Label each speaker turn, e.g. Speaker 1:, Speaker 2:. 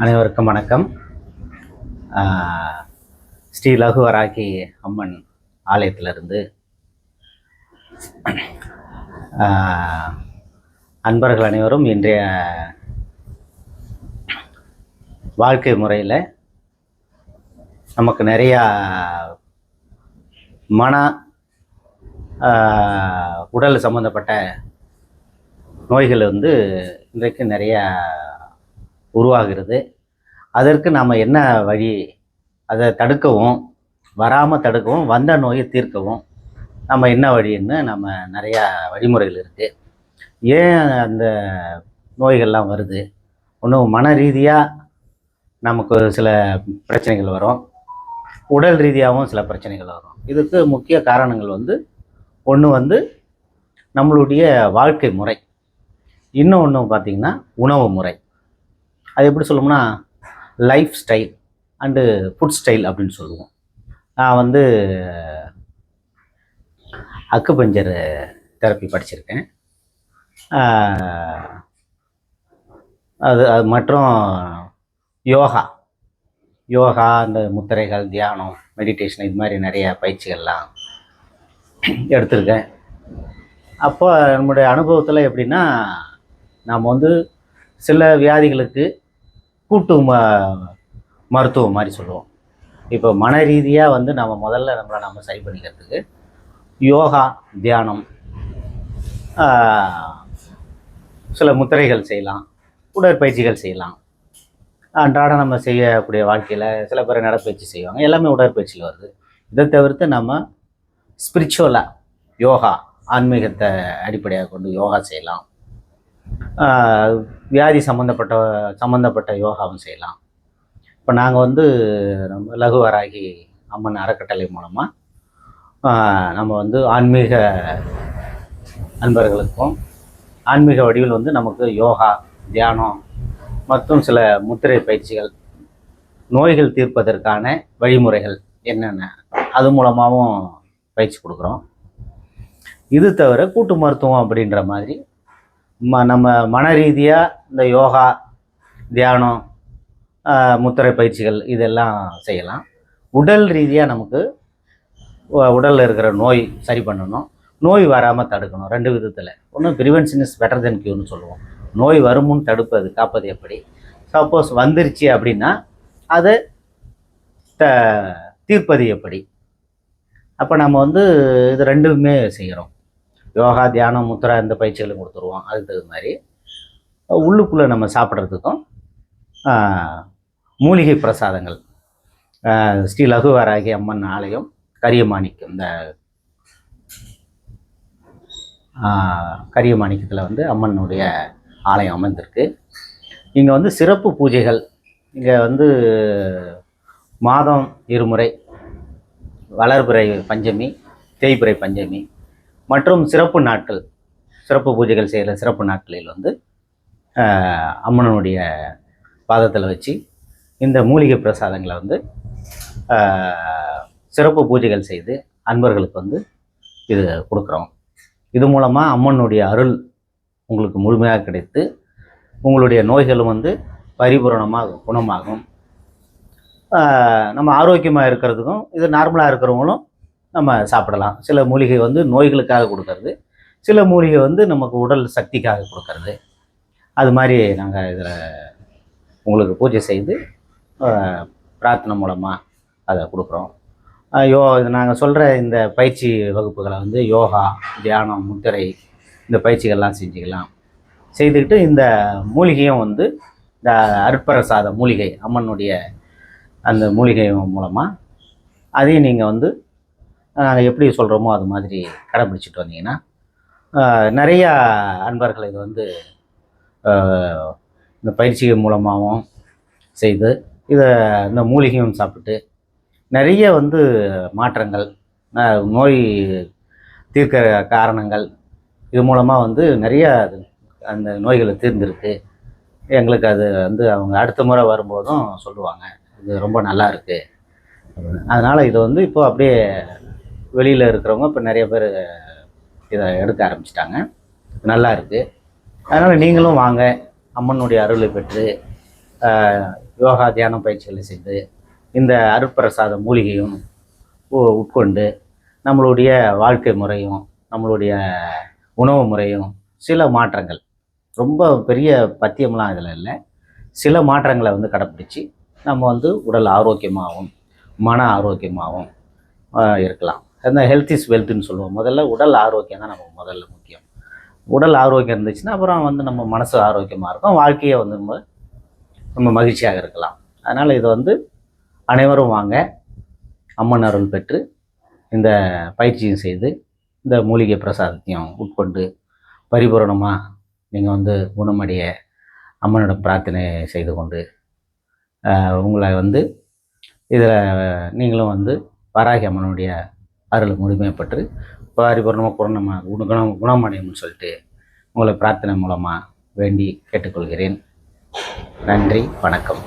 Speaker 1: அனைவருக்கும் வணக்கம். ஆஹ் ஸ்ரீ லகுவராகி அம்மன் ஆலயத்திலிருந்து அன்பர்கள் அனைவரும் இன்றைய வாழ்க்கை முறையில் நமக்கு நிறையா மன உடல் சம்மந்தப்பட்ட நோய்கள் வந்து இன்றைக்கு நிறையா உருவாகிறது. அதற்கு நாம் என்ன வழி? அதை தடுக்கவும் வராமல் தடுக்கவும் வந்த நோயை தீர்க்கவும் நம்ம என்ன வழின்னு நம்ம நிறையா வழிமுறைகள் இருக்குது ஏன் அந்த நோய்கள்லாம் வருது? ஒன்றும் மன ரீதியாக நமக்கு சில பிரச்சனைகள் வரும். உடல் ரீதியாகவும் சில பிரச்சனைகள் வரும். இதுக்கு முக்கிய காரணங்கள் வந்து ஒன்று வந்து நம்மளுடைய வாழ்க்கை முறை. இன்னும் ஒன்று பார்த்திங்கன்னா உணவு முறை. அது எப்படி சொல்லணும்னா life style and food style அப்படின்னு சொல்லுவோம். நான் வந்து அக்குபஞ்சர் தெரப்பி படிச்சிருக்கேன். அது அது மற்றும் யோகா. யோகா அந்த முத்திரைகள் தியானம் மெடிடேஷன் இது மாதிரி நிறைய பயிற்சிகள்லாம் எடுத்திருக்கேன். அப்போ நம்முடைய அனுபவத்தில் எப்படின்னா நாம் வந்து சில வியாதிகளுக்கு கூட்டு ம மருத்துவம் மாதிரி சொல்லுவோம். இப்போ மன ரீதியாக வந்து நம்ம முதல்ல நம்மளை நம்ம சரி பண்ணிக்கிறதுக்கு யோகா தியானம் சில முத்திரைகள் செய்யலாம் உடற்பயிற்சிகள் செய்யலாம். அன்றாட நம்ம செய்யக்கூடிய வாழ்க்கையில் சில பேர் நடப்பயிற்சி செய்வாங்க. எல்லாமே உடற்பயிற்சியில் வருது. இதை தவிர்த்து நம்ம ஸ்பிரிச்சுவலாக யோகா ஆன்மீகத்தை அடிப்படையாக கொண்டு யோகா செய்யலாம். வியாதி சம்மந்தப்பட்ட சம்மந்தப்பட்ட யோகாவும் செய்யலாம். இப்போ நாங்கள் வந்து நம்ம லகுவராகி அம்மன் அறக்கட்டளை மூலமாக நம்ம வந்து ஆன்மீக நண்பர்களுக்கும் ஆன்மீக வடிவில் வந்து நமக்கு யோகா தியானம் மற்றும் சில முத்திரை பயிற்சிகள் நோய்கள் தீர்ப்பதற்கான வழிமுறைகள் என்னென்ன அது மூலமாகவும் பயிற்சி கொடுக்குறோம். இது தவிர கூட்டு மருத்துவம் அப்படின்ற மாதிரி ம நம்ம மன ரீதியாக இந்த யோகா தியானம் முத்திரை பயிற்சிகள் இதெல்லாம் செய்யலாம். உடல் ரீதியாக நமக்கு உடலில் இருக்கிற நோய் சரி பண்ணணும். நோய் வராமல் தடுக்கணும். ரெண்டு விதத்தில். ஒன்று ப்ரிவென்ஷன் இஸ் பெட்டர் தென் கியூன்னு சொல்லுவோம். நோய் வருமுன் தடுப்பது காப்பது எப்படி? சப்போஸ் வந்துருச்சு அப்படின்னா அதை த தீர்ப்பது எப்படி? அப்போ நம்ம வந்து இது ரெண்டுமே செய்கிறோம் யோகா தியானம் முத்திரா இந்த பயிற்சிகளும் கொடுத்துருவோம். அதுக்கு தகுந்த மாதிரி உள்ளுக்குள்ளே நம்ம சாப்பிட்றதுக்கும் மூலிகை பிரசாதங்கள் ஸ்ரீ லகுவாராகி அம்மன் ஆலயம் கரியமாணிக்கம் இந்த கரியமாணிக்கத்தில் வந்து அம்மனுடைய ஆலயம் அமைந்திருக்கு. இங்கே வந்து சிறப்பு பூஜைகள் இங்கே வந்து மாதம் இருமுறை வளர்பிறை பஞ்சமி தேய்பிறை பஞ்சமி மற்றும் சிறப்பு நாட்கள். சிறப்பு பூஜைகள் செய்கிற சிறப்பு நாட்களில் வந்து அம்மனுடைய பாதத்தில் வச்சு இந்த மூலிகை பிரசாதங்களை வந்து சிறப்பு பூஜைகள் செய்து அன்பர்களுக்கு வந்து இது கொடுக்குறோம். இது மூலமாக அம்மனுடைய அருள் உங்களுக்கு முழுமையாக கிடைத்து உங்களுடைய நோய்களும் வந்து பரிபூரணமாக குணமாகும். நம்ம ஆரோக்கியமாக இருக்கிறதுக்கும் இது நார்மலாக இருக்கிறவங்களும் நம்ம சாப்பிடலாம். சில மூலிகை வந்து நோய்களுக்காக கொடுக்கறது. சில மூலிகை வந்து நமக்கு உடல் சக்திக்காக கொடுக்கறது. அது மாதிரி நாங்கள் இதில் உங்களுக்கு பூஜை செய்து பிரார்த்தனை மூலமாக அதை கொடுக்குறோம். யோ இது நாங்கள் சொல்கிற இந்த பயிற்சி வகுப்புகளை வந்து யோகா தியானம் முத்திரை இந்த பயிற்சிகள்லாம் செஞ்சுக்கலாம். செய்துக்கிட்டு இந்த மூலிகையும் வந்து இந்த அருட்பரசாத மூலிகை அம்மனுடைய அந்த மூலிகை மூலமாக அதையும் நீங்கள் வந்து நாங்கள் எப்படி சொல்கிறோமோ அது மாதிரி கடைப்பிடிச்சிட்டு வந்தீங்கன்னா நிறையா அன்பர்கள் இது வந்து இந்த பயிற்சி மூலமாகவும் செய்து இதை இந்த மூலிகையும் சாப்பிட்டு நிறைய வந்து மாற்றங்கள் நோய் தீர்க்கிற காரணங்கள் இது மூலமாக வந்து நிறைய அந்த நோய்களை தீர்ந்துருக்கு. எங்களுக்கு அது வந்து அவங்க அடுத்த முறை வரும்போதும் சொல்லுவாங்க இது ரொம்ப நல்லா இருக்குது அதனால் இதை வந்து இப்போ அப்படியே வெளியில் இருக்கிறவங்க இப்போ நிறைய பேர் இதை எடுக்க ஆரம்பிச்சிட்டாங்க. நல்லா இருக்குது அதனால் நீங்களும் வாங்க. அம்மனுடைய அருளை பெற்று யோகா தியானம் பயிற்சிகளை செய்து இந்த அருட்பிரசாத மூலிகையும் உ- உட்கொண்டு நம்மளுடைய வாழ்க்கை முறையும் நம்மளுடைய உணவு முறையும் சில மாற்றங்கள். ரொம்ப பெரிய பத்தியம்லாம் இதில் இல்லை. சில மாற்றங்களை வந்து கடைப்பிடிச்சு நம்ம வந்து உடல் ஆரோக்கியமாகவும் மன ஆரோக்கியமாகவும் இருக்கலாம். அந்த ஹெல்த் இஸ் வெல்த்னு சொல்லுவோம். முதல்ல உடல் ஆரோக்கியம் தான் நமக்கு முதல்ல முக்கியம். உடல் ஆரோக்கியம் இருந்துச்சுன்னா அப்புறம் வந்து நம்ம மனசு ஆரோக்கியமாக இருக்கும். வாழ்க்கையை வந்து நம்ம நம்ம மகிழ்ச்சியாக இருக்கலாம். அதனால் இதை வந்து அனைவரும் வாங்க. அம்மன் அருள் பெற்று இந்த பயிற்சியும் செய்து இந்த மூலிகை பிரசாதத்தையும் உட்கொண்டு பரிபூரணமாக நீங்கள் வந்து குணமடைய அம்மனிடம் பிரார்த்தனை செய்து கொண்டு உங்களை வந்து இதில் நீங்களும் வந்து வராகி அம்மனுடைய அருள் முழுமையப்பட்டு பரிபூர்ணமாக குரணமாக குண குணம் குணமடையும்னு சொல்லிட்டு உங்களை பிரார்த்தனை மூலமாக வேண்டி கேட்டுக்கொள்கிறேன். நன்றி வணக்கம்.